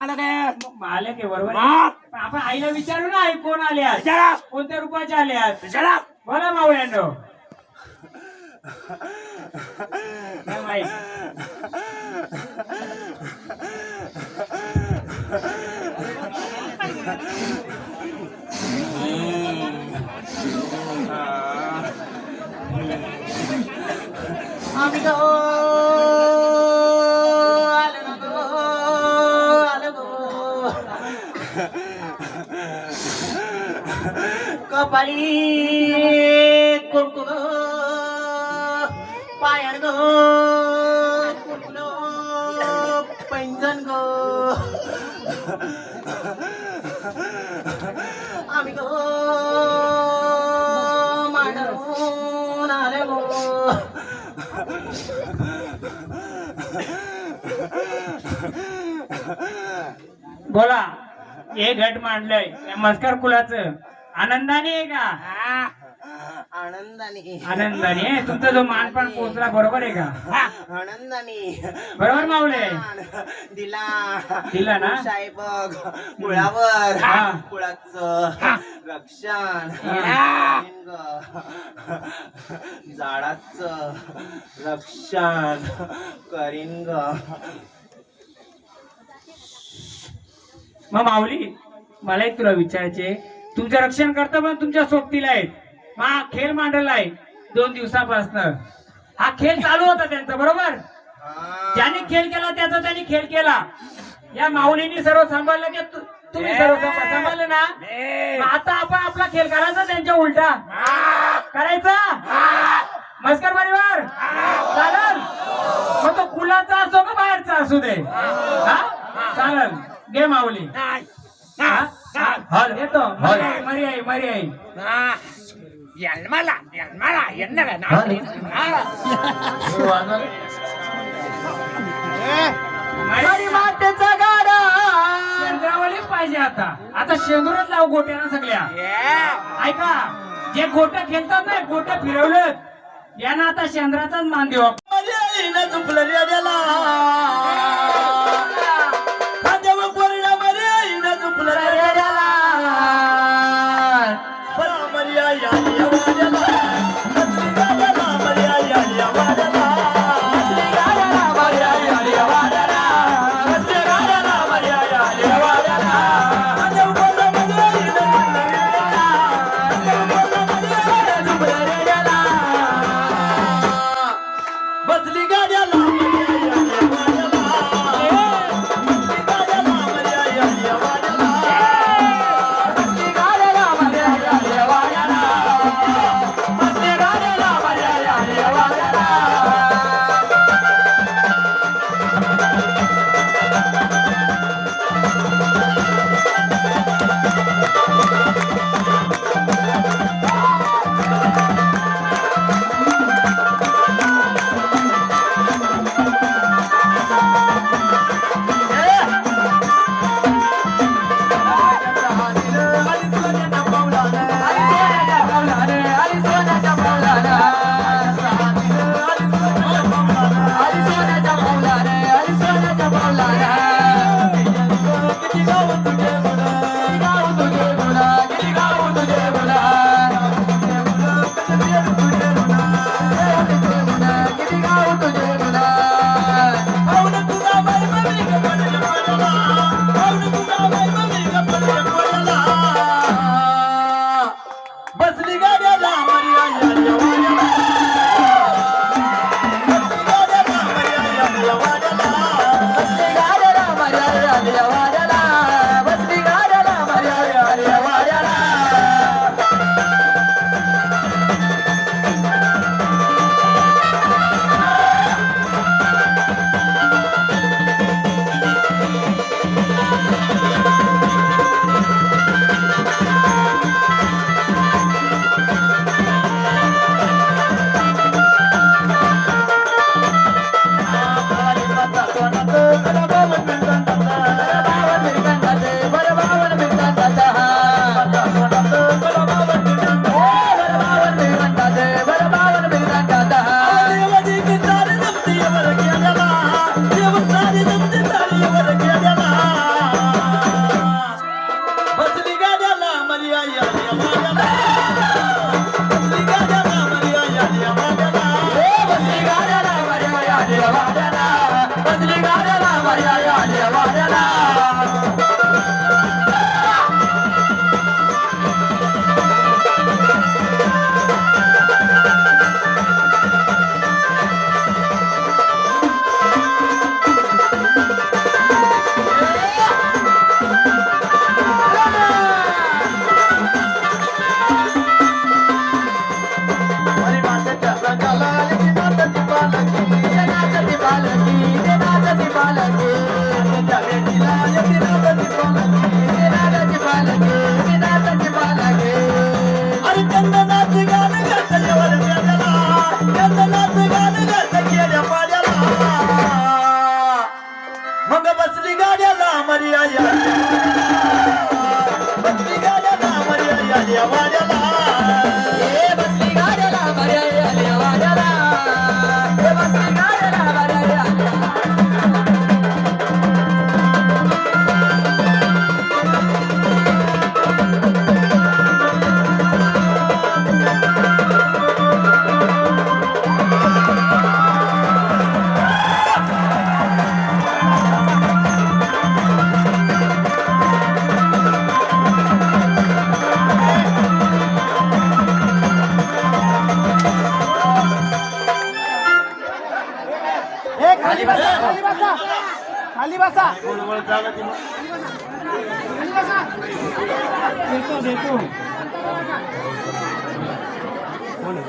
आलं काय आले के बरोबर हा. आहे. पण आपण आईला विचारू ना आई कोण आल्या विचारा कोणत्या रूपाच्या आल्यात विचारा बोला मावळ्यांनो माहीत. आम्ही कपाळी कुंकुम पायर ग कुंकुम पैंजण ग. आम्ही ग मांडून आले गो. बोला हे घट मांडलंय. या मस्कर कुलाचं. आनंदाने आहे का? आनंदाने. आनंदाने? तुमचा जो मानपान पोचला बरोबर आहे का? आनंदाने. बरोबर मावले दिला. दिला ना? साहेब मुळावर. मुळाचं रक्षण. झाडाचं रक्षण. करीन ग मग माऊली मला एक तुला विचारायचे तुमचं रक्षण करतं पण तुमच्या सोबतीला आहेत. हा खेळ मांडला आहे. दोन दिवसापासनं. हा खेळ चालू होता त्यांचा बरोबर. ज्याने खेळ केला त्याचा त्यांनी खेळ केला. या माऊलीने सर्व सांभाळलं की तुम्ही सर्व सांभाळ- सांभाळलं ना? आता आपण आपला खेळ करायचा त्यांच्या उलटा? करायचा? मस्कर परिवार? चालेल? मग तो कुलाचा असो का बाहेरचा असू दे? हा? चालेल. घे माऊली. येतो. मरी आई मरी आई मरी आई. जन्माला जन्माला जन्माला मरी मातेचा गाडा. शेंद्रावाली पाहिजे आता. आता शेंदूरच लाव गोट्याना सगळ्या. ऐका जे गोट्या खेळतात ना गोट्या फिरवलेत. यांना आता शेंद्राचाच मान देऊ आपण. चुकलं रेड्याला la la la बदलेगा बसली गाड्याला बऱ्या आल्या. वाड्याला बसली गाड्याला बऱ्या खाली बसा खाली बसा देखो देखो बोलो